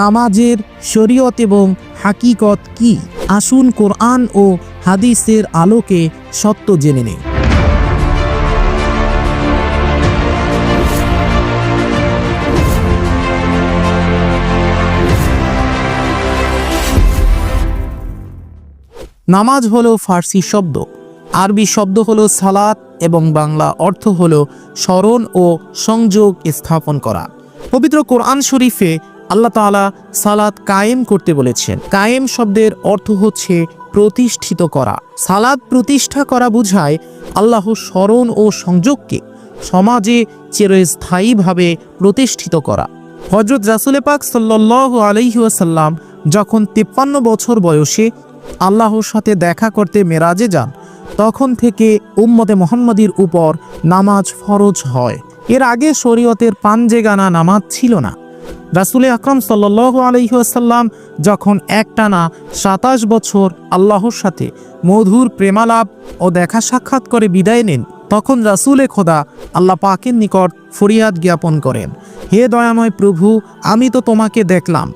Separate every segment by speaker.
Speaker 1: নামাজের শরীয়ত এবং হাকিকত কি? আসুন কোরআন ও হাদিসের আলোকে সত্য জেনে নেই। নামাজ হলো ফার্সি শব্দ, আরবি শব্দ হলো সালাত এবং বাংলা অর্থ হলো স্মরণ ও সংযোগ স্থাপন করা। পবিত্র কোরআন শরীফে আল্লাহ তাআলা সালাত কায়েম করতে বলেছেন। কায়েম শব্দের অর্থ হচ্ছে প্রতিষ্ঠিত করা। সালাদ প্রতিষ্ঠা করা বোঝায় আল্লাহ স্মরণ ও সংযোগকে সমাজে চিরস্থায়ীভাবে প্রতিষ্ঠিত করা। হজরত রাসুলে পাক সাল্লাহ আলহিউসাল্লাম যখন তিপ্পান্ন বছর বয়সে আল্লাহর সাথে দেখা করতে মেরাজে যান, তখন থেকে উম্মতে মোহাম্মদীর উপর নামাজ ফরজ হয়। এর আগে শরীয়তের পাঞ্জেগানা নামাজ ছিল না। রাসুলে আকরম সাল্লাহ আলহিহাসাল্লাম যখন একটানা সাতাশ বছর আল্লাহর সাথে মধুর প্রেমালাপ ও দেখা সাক্ষাৎ করে বিদায় নেন, তখন রাসুলে খোদা আল্লাহ পাকের নিকট ফরিয়াদ জ্ঞাপন করেন, হে দয়াময় প্রভু, আমি তো তোমাকে দেখলাম,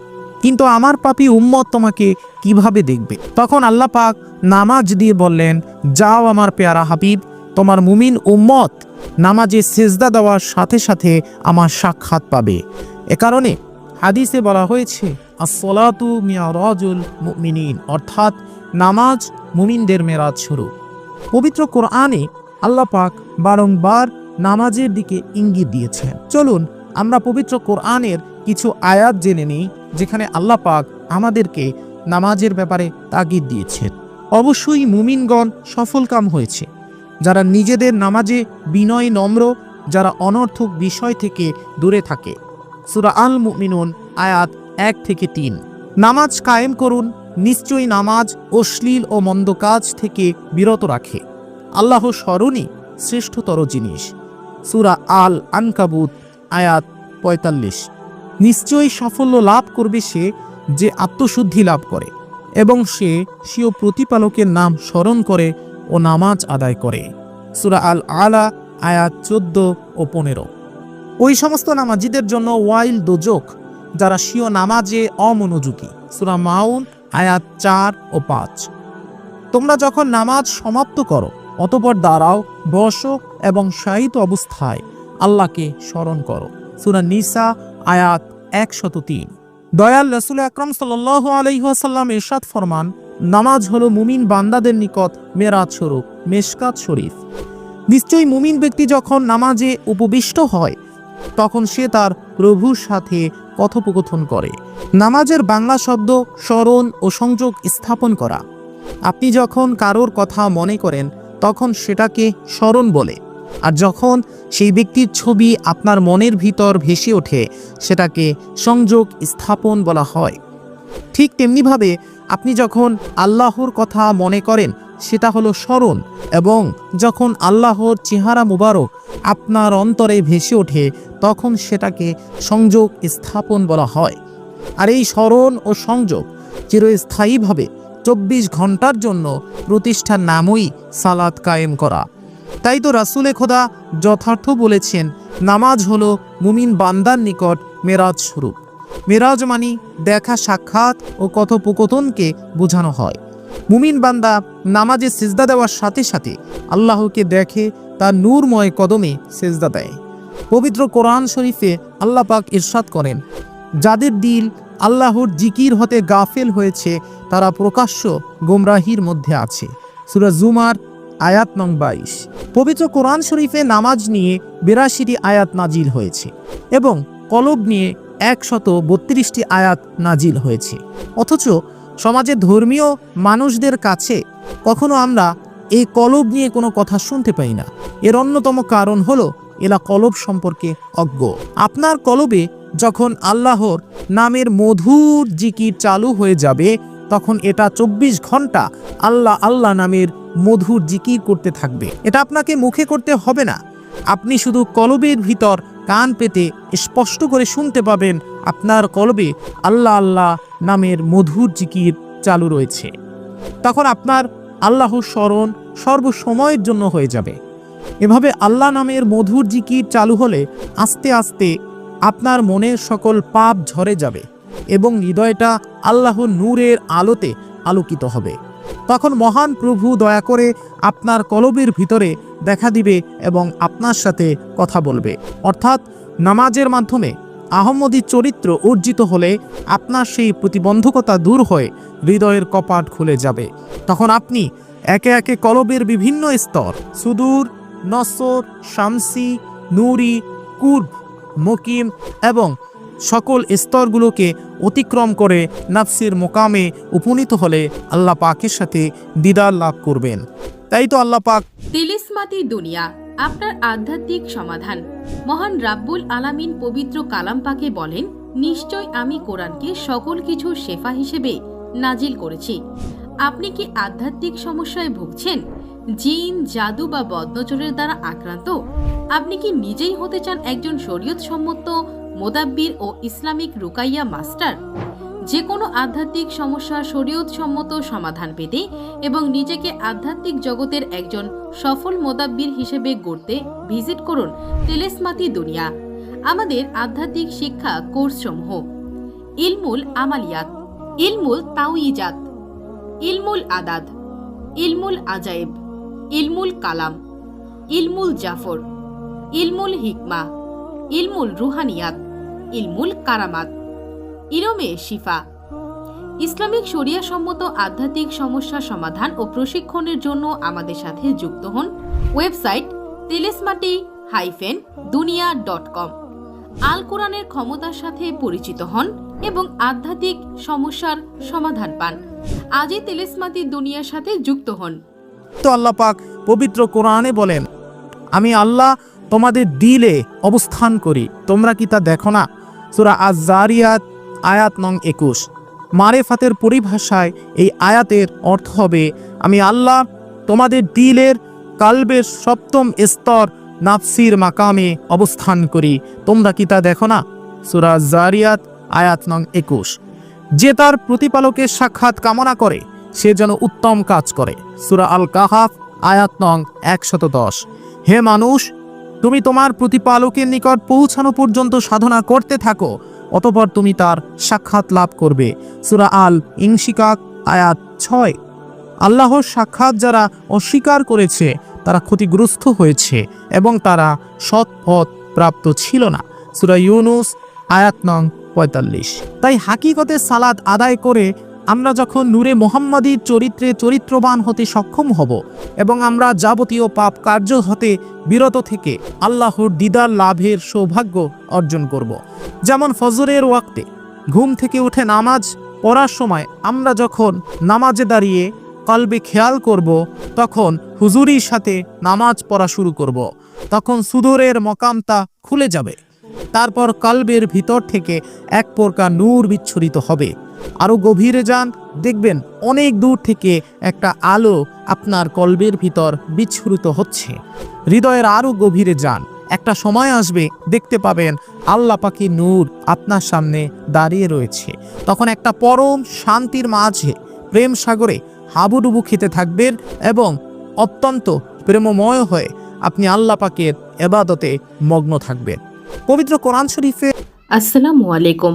Speaker 1: কিন্তু আমার পাপি উম্মত তোমাকে কীভাবে দেখবে? তখন আল্লাহ পাক নামাজ দিয়ে বললেন, যাও আমার পেয়ারা হাবিব, তোমার মুমিন উম্মত নামাজে সেজদা দেওয়ার সাথে সাথে আমার সাক্ষাৎ পাবে। এ কারণে হাদিসে বলা হয়েছে আসলাতু মিয়ারাজুল মুমিনিন অর্থাৎ নামাজ মুমিনদের মেরাজ শুরু। পবিত্র কোরআনে আল্লাহ পাক বারংবার নামাজের দিকে ইঙ্গিত দিয়েছেন। চলুন আমরা পবিত্র কোরআনের কিছু আয়াত জেনে নিই, যেখানে আল্লাহ পাক আমাদেরকে নামাজের ব্যাপারে তাগিদ দিয়েছেন। অবশ্যই মুমিনগণ সফলকাম হয়েছে। যারা নিজেদের নামাজে বিনয় নম্র, যারা অনর্থক বিষয় থেকে দূরে থাকে সুরা আল মুমিনুন আয়াত এক থেকে তিন। নামাজ কায়েম করুন, নিশ্চয়ই নামাজ অশ্লীল ও মন্দ কাজ থেকে বিরত রাখে। আল্লাহ স্মরণই শ্রেষ্ঠতর জিনিস। সুরা আল আনকাবুত আয়াত পঁয়তাল্লিশ। নিশ্চয়ই সাফল্য লাভ করবে সে যে আত্মশুদ্ধি লাভ করে এবং সে স্বীয় প্রতিপালকের নাম স্মরণ করে ও নামাজ আদায় করে। সুরা আল আলা আয়াত চোদ্দ ও পনেরো। ওই সমস্ত নামাজিদের জন্য ওয়াইল দোজক যারা স্বীয় নামাজে অমনোযোগী। সুরা মাউন, আয়াত চার ও পাঁচ। তোমরা যখন নামাজ সমাপ্ত করো, অতপর দাঁড়াও, বসো এবং শায়িত অবস্থায় আল্লাহকে স্মরণ করো। সুরা নিসা, আয়াত একশত তিন। দয়াল রসুল আকরম সাল আলহিহাসাল্লাম এরশাদ ফরমান, নামাজ হলো মুমিন বান্দাদের নিকট মেরাজ স্বরূপ, মেশকাত শরীফ। নিশ্চয়ই মুমিন ব্যক্তি যখন নামাজে উপবিষ্ট হয় তখন সে তার প্রভুর সাথে কথোপকথন করে। নামাজের বাংলা শব্দ স্মরণ ও সংযোগ স্থাপন করা। আপনি যখন কারোর কথা মনে করেন, তখন সেটাকে স্মরণ বলে। আর যখন সেই ব্যক্তির ছবি আপনার মনের ভিতর ভেসে ওঠে, সেটাকে সংযোগ স্থাপন বলা হয়। ঠিক তেমনিভাবে আপনি যখন আল্লাহর কথা মনে করেন সেটা হলো স্মরণ এবং যখন আল্লাহর চেহারা মুবারক আপনার অন্তরে ভেসে ওঠে, তখন সেটাকে সংযোগ স্থাপন বলা হয়। আর এই স্মরণ ও সংযোগ চিরস্থায়ীভাবে চব্বিশ ঘণ্টার জন্য প্রতিষ্ঠার নামই সালাদ কায়েম করা। তাই তো রাসুলে খোদা যথার্থ বলেছেন, নামাজ হলো মুমিন বান্দার নিকট মেরাজ স্বরূপ। মেরাজ মানি দেখা সাক্ষাৎ ও কথোপকথনকে বোঝানো হয়। মুমিন বান্দা নামাজে সেজদা দেওয়ার সাথে সাথে আল্লাহকে দেখে তার নূরময় কদমে সেজদা দেয়। পবিত্র কোরআন শরীফে আল্লাহ পাক ইরশাদ করেন, যাদের দিল আল্লাহর জিকির হতে গাফেল হয়েছে, তারা প্রকাশ্য গোমরাহির মধ্যে আছে। সুরা জুমার আয়াত নং বাইশ। পবিত্র কোরআন শরীফে নামাজ নিয়ে বিরাশিটি আয়াত নাজিল হয়েছে এবং কলব নিয়ে একশত বত্রিশটি আয়াত নাজিল হয়েছে। অথচ সমাজে ধর্মীয় মানুষদের কাছে কখনো আমরা এই কলব নিয়ে কোনো কথা শুনতে পাই না। এর অন্যতম কারণ হলো এরা কলব সম্পর্কে অজ্ঞ। আপনার কলবে যখন আল্লাহর নামের মধুর জিকির চালু হয়ে যাবে, তখন এটা চব্বিশ ঘণ্টা আল্লাহ আল্লাহ নামের মধুর জিকির করতে থাকবে। এটা আপনাকে মুখে করতে হবে না। আপনি শুধু কলবের ভিতর কান পেতে স্পষ্ট করে শুনতে পাবেন আপনার কলবে আল্লাহ আল্লাহ নামের মধুর জিকির চালু রয়েছে। তখন আপনার আল্লাহর স্মরণ সর্বসময়ের জন্য হয়ে যাবে। এভাবে আল্লাহ নামের মধুর জিকির চালু হলে আস্তে আস্তে আপনার মনের সকল পাপ ঝরে যাবে এবং হৃদয়টা আল্লাহ নূরের আলোতে আলোকিত হবে। তখন মহান প্রভু দয়া করে আপনার কলবের ভিতরে দেখা দিবে এবং আপনার সাথে কথা বলবে। অর্থাৎ নামাজের মাধ্যমে আহমদী চরিত্র অর্জিত হলে আপনার সেই প্রতিবন্ধকতা দূর হয়ে হৃদয়ের কপাট খুলে যাবে। তখন আপনি একে একে কলবের বিভিন্ন স্তর, সুদূর, নসর, শামসি, নুরি, কুর্ব, মকিম এবং সকল স্তরগুলোকে অতিক্রম করে নাফসির মোকামে উপনীত হলে আল্লাহ পাকের সাথে দিদার লাভ করবেন। তাই তো আল্লাহ পাক
Speaker 2: তিলিসমাতি দুনিয়া, আপনার আধ্যাত্মিক সমাধান। মহান রাব্বুল আলামিন পবিত্র কালাম পাকে বলেন, নিশ্চয় আমি কোরআনকে সকল কিছু শেফা হিসেবে নাজিল করেছি। আপনি কি আধ্যাত্মিক সমস্যায় ভুগছেন? জিন, জাদু বা বদনজরের দ্বারা আক্রান্ত? আপনি কি নিজেই হতে চান একজন শরীয়ত সম্মত মোদাব্বির ও ইসলামিক রুকাইয়া মাস্টার যে কোনো আধ্যাত্মিক সমস্যার শরীয়ত সম্মত সমাধান পেতে এবং নিজেকে আধ্যাত্মিক জগতের একজন সফল মোদাব্বির হিসেবে গড়তে ভিজিট করুন তেলেসমাতি দুনিয়া, আমাদের আধ্যাত্মিক শিক্ষা কোর্সসমূহ। ইলমুল আমালিয়াত, ইলমুল তাউইজাত ইলমুল আদাদ ইলমুল আজায়েব ইলমুল কালাম, ইলমুল জাফর, ইলমুল হিকমা, ইলমুল রুহানিয়াত। ইলমুল কারামাত। ইরমে শিফা। ইসলামিক শরিয়া সম্মত আধ্যাত্মিক সমস্যা সমাধান ও প্রশিক্ষণের জন্য আমাদের সাথে যুক্ত হন ওয়েবসাইট তেলেসমাটি হাইফেন দুনিয়া ডট কম। আল কোরআনের ক্ষমতার সাথে পরিচিত হন এবং আধ্যাত্মিক সমস্যার সমাধান পান। আজই তেলেসমাতি দুনিয়ার সাথে যুক্ত হন।
Speaker 1: তো আল্লাহ পাক পবিত্র কোরআনে বলেন, আমি আল্লাহ তোমাদের দিলে অবস্থান করি। তোমরা কি তা দেখো না? সুরা আজারিয়াত আয়াত নং একুশ। মারেফাতের পরিভাষায় এই আয়াতের অর্থ হবে, আমি আল্লাহ তোমাদের দিলের কালবের সপ্তম স্তর নাফসির মাকামে অবস্থান করি। তোমরা কি তা দেখো না? সুরা জারিয়াত আয়াত নং একুশ। যে তার প্রতিপালকের সাক্ষাৎ কামনা করে, সে যেন উত্তম কাজ করে। সুরা আল কাহাফ আয়াত নং একশত দশ। হে মানুষ তুমি তোমার প্রতিপালকের নিকট পৌঁছানো পর্যন্ত সাধনা করতে থাকো, অতপর তুমি তার সাক্ষাৎ লাভ করবে। সুরা আল ইংশিকাক আয়াত ছয়। আল্লাহর সাক্ষাৎ যারা অস্বীকার করেছে, তারা ক্ষতিগ্রস্ত হয়েছে এবং তারা সৎ পথ প্রাপ্ত ছিল না। সুরা ইউনুস, আয়াত নং পঁয়তাল্লিশ। তাই হাকিকতে সালাদ আদায় করে আমরা যখন নূরে মোহাম্মদীর চরিত্রে চরিত্রবান হতে সক্ষম হব এবং আমরা যাবতীয় পাপ কার্য হতে বিরত থেকে আল্লাহর দিদার লাভের সৌভাগ্য অর্জন করব। যেমন ফজরের ওয়াক্তে ঘুম থেকে উঠে নামাজ পড়ার সময় আমরা যখন নামাজে দাঁড়িয়ে কলবে খেয়াল করব, তখন হুজুরির সাথে নামাজ পড়া শুরু করব। তখন সুদূরের মকামতা খুলে যাবে তারপর কলবের ভিতর থেকে এক প্রকার নূর বিচ্ছুরিত হবে আরও গভীরে যান, দেখবেন অনেক দূর থেকে একটা আলো আপনার কলবের ভিতর বিচ্ছুরিত হচ্ছে। হৃদয়ের আরও গভীরে যান। একটা সময় আসবে, দেখতে পাবেন আল্লাহ পাখি নূর আপনার সামনে দাঁড়িয়ে রয়েছে। তখন একটা পরম শান্তির মাঝে প্রেম সাগরে হাবুডুবু খেতে থাকবেন এবং অত্যন্ত প্রেমময় হয়ে আপনি আল্লাহ পাকের এবাদতে মগ্ন থাকবেন। পবিত্র কোরআন শরীফে
Speaker 2: আসসালামু আলাইকুম।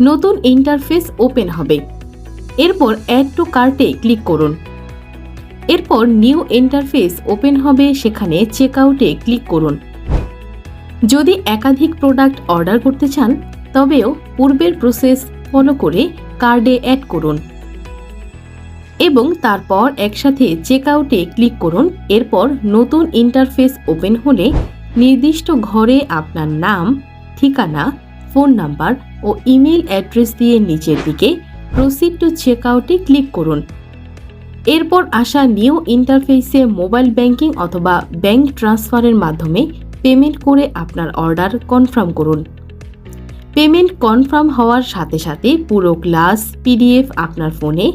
Speaker 2: নতুন ইন্টারফেস ওপেন হবে। এরপর অ্যাড টু কার্টে ক্লিক করুন। এরপর নিউ ইন্টারফেস ওপেন হবে, সেখানে চেক আউটে ক্লিক করুন। যদি একাধিক প্রোডাক্ট অর্ডার করতে চান, তবেও পূর্বের প্রসেস ফলো করে কার্ডে অ্যাড করুন। এবং তারপর একসাথে চেক আউটে ক্লিক করুন। এরপর নতুন ইন্টারফেস ওপেন হলে নির্দিষ্ট ঘরে আপনার নাম, ঠিকানা ফোন নাম্বার ও ইমেল অ্যাড্রেস দিয়ে নিচের দিকে প্রসিড টু চেক আউটে ক্লিক করুন। এরপর আসা নিউ ইন্টারফেসে মোবাইল ব্যাংকিং অথবা ব্যাংক ট্রান্সফারের মাধ্যমে পেমেন্ট করে আপনার অর্ডার কনফার্ম করুন। পেমেন্ট কনফার্ম হওয়ার সাথে সাথে পুরো ক্লাস, পিডিএফ আপনার ফোনে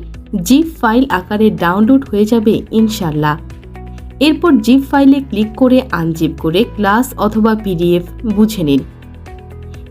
Speaker 2: জিপ ফাইল আকারে ডাউনলোড হয়ে যাবে ইনশাল্লাহ এরপর জিপ ফাইলে ক্লিক করে আনজিপ করে ক্লাস অথবা পিডিএফ বুঝে নিন।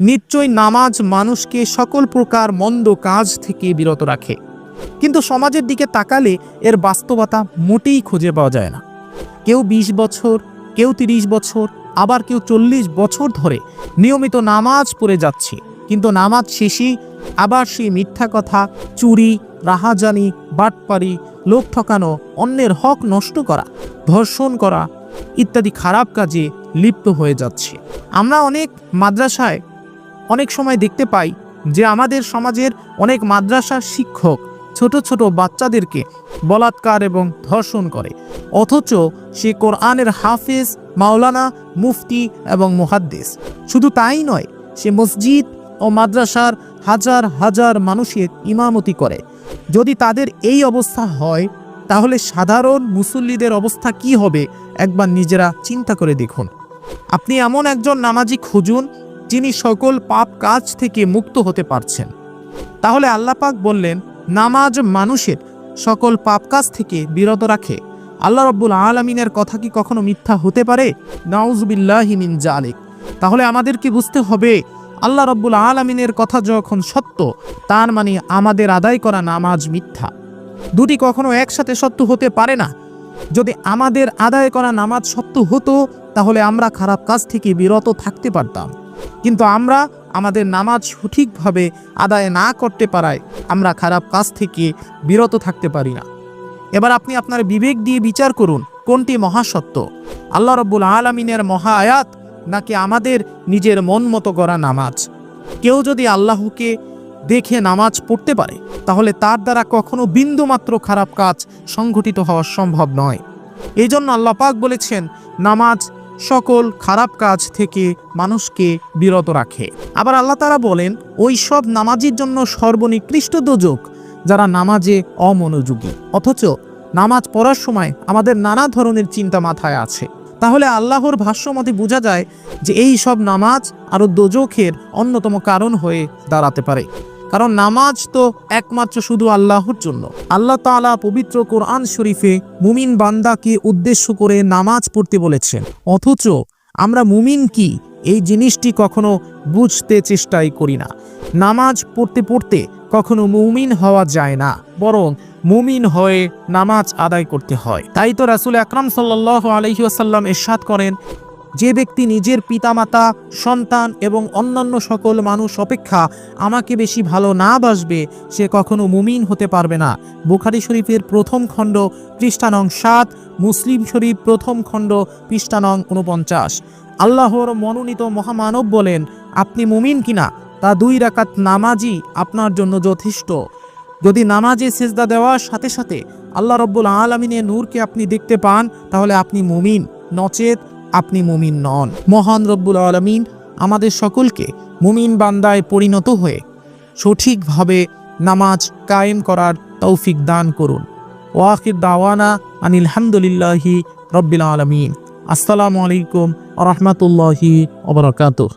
Speaker 1: নিশ্চয় নামাজ মানুষকে সকল প্রকার মন্দ কাজ থেকে বিরত রাখে। কিন্তু সমাজের দিকে তাকালে এর বাস্তবতা মোটেই খুঁজে পাওয়া যায় না। কেউ ২০ বছর, কেউ ৩০ বছর, আবার কেউ চল্লিশ বছর ধরে নিয়মিত নামাজ পড়ে যাচ্ছে। কিন্তু নামাজ শেষে আবার সেই মিথ্যা কথা, চুরি, রাহাজানি, বাটপারি লোক ঠকানো, অন্যের হক নষ্ট করা, ধর্ষণ করা ইত্যাদি খারাপ কাজে লিপ্ত হয়ে যাচ্ছে। আমরা অনেক মাদ্রাসায় অনেক সময় দেখতে পাই যে আমাদের সমাজের অনেক মাদ্রাসার শিক্ষক ছোট ছোট বাচ্চাদেরকে বলাৎকার এবং ধর্ষণ করে। অথচ সে কোরআনের হাফেজ, মাওলানা, মুফতি এবং মুহাদ্দিস। শুধু তাই নয়, সে মসজিদ ও মাদ্রাসার হাজার হাজার মানুষের ইমামতি করে। যদি তাদের এই অবস্থা হয়, তাহলে সাধারণ মুসল্লিদের অবস্থা কি হবে? একবার নিজেরা চিন্তা করে দেখুন। আপনি এমন একজন নামাজি খুঁজুন যিনি সকল পাপ কাজ থেকে মুক্ত হতে পারছেন। তাহলে আল্লাপাক বললেন, নামাজ মানুষের সকল পাপ কাজ থেকে বিরত রাখে। আল্লাহ রব্বুল আলমিনের কথা কি কখনো মিথ্যা হতে পারে? নাউজবিল্লাহিমিন জালিক তাহলে আমাদেরকে বুঝতে হবে, আল্লাহ রব্বুল আলমিনের কথা যখন সত্য, তার মানে আমাদের আদায় করা নামাজ মিথ্যা। দুটি কখনো একসাথে সত্য হতে পারে না। যদি আমাদের আদায় করা নামাজ সত্য হতো, তাহলে আমরা খারাপ কাজ থেকে বিরত থাকতে পারতাম। কিন্তু আমরা আমাদের নামাজ সঠিকভাবে আদায় না করতে পারায় আমরা খারাপ কাজ থেকে বিরত থাকতে পারি না। এবার আপনি আপনার বিবেক দিয়ে বিচার করুন, কোনটি মহাসত্য? আল্লাহ রব্বুল আলমিনের মহা আয়াত নাকি আমাদের নিজের মন মতো করা নামাজ? কেউ যদি আল্লাহকে দেখে নামাজ পড়তে পারে, তাহলে তার দ্বারা কখনো বিন্দুমাত্র খারাপ কাজ সংঘটিত হওয়া সম্ভব নয়। এই জন্য আল্লাহ পাক বলেছেন, নামাজ সকল খারাপ কাজ থেকে মানুষকে বিরত রাখে। আবার আল্লাহ তারা বলেন, ওই সব নামাজির জন্য সর্বনিকৃষ্ট দোজক, যারা নামাজে অমনোযোগী। অথচ নামাজ পড়ার সময় আমাদের নানা ধরনের চিন্তা মাথায় আছে। তাহলে আল্লাহর ভাষ্যমতে বোঝা যায় যে এই সব নামাজ আরও দোজখের অন্যতম কারণ হয়ে দাঁড়াতে পারে। কারণ নামাজ তো একমাত্র শুধু আল্লাহর জন্য। আল্লাহ তাআলা পবিত্র কোরআন শরীফে মুমিন বান্দাকে উদ্দেশ্য করে নামাজ পড়তে বলেছেন। অথচ আমরা মুমিন কি? এই জিনিসটি কখনো বুঝতে চেষ্টাই করি না। নামাজ পড়তে পড়তে কখনো মুমিন হওয়া যায় না, বরং মুমিন হয়ে নামাজ আদায় করতে হয়। তাই তো রাসুল আকরাম সাল্লাহ আলহিউসাল্লাম এরশাদ করেন যে ব্যক্তি নিজের পিতামাতা, সন্তান এবং অন্যান্য সকল মানুষ অপেক্ষা আমাকে বেশি ভালো না বাসবে, সে কখনো মুমিন হতে পারবে না। বুখারি শরীফের প্রথম খণ্ড পৃষ্ঠানং সাত, মুসলিম শরীফ প্রথম খণ্ড পৃষ্ঠানং উনপঞ্চাশ আল্লাহর মনোনীত মহামানব বলেন, আপনি মুমিন কিনা? তা দুই রাকাত নামাজই আপনার জন্য যথেষ্ট। যদি নামাজে সেজদা দেওয়ার সাথে সাথে আল্লাহ রব্বুল আলমিনের নূরকে আপনি দেখতে পান, তাহলে আপনি মুমিন, নচেত আপনি মুমিন নন। মহান রব্বুল আলমিন আমাদের সকলকে মুমিন বান্দায় পরিণত হয়ে সঠিকভাবে নামাজ কায়েম করার তৌফিক দান করুন। ওয়াকির দাওয়ানা আনিলহামদুলিল্লাহি রব্বিল আলমিন। আসসালামু আলাইকুম রহমতুল্লাহি ওবরাকাতুহ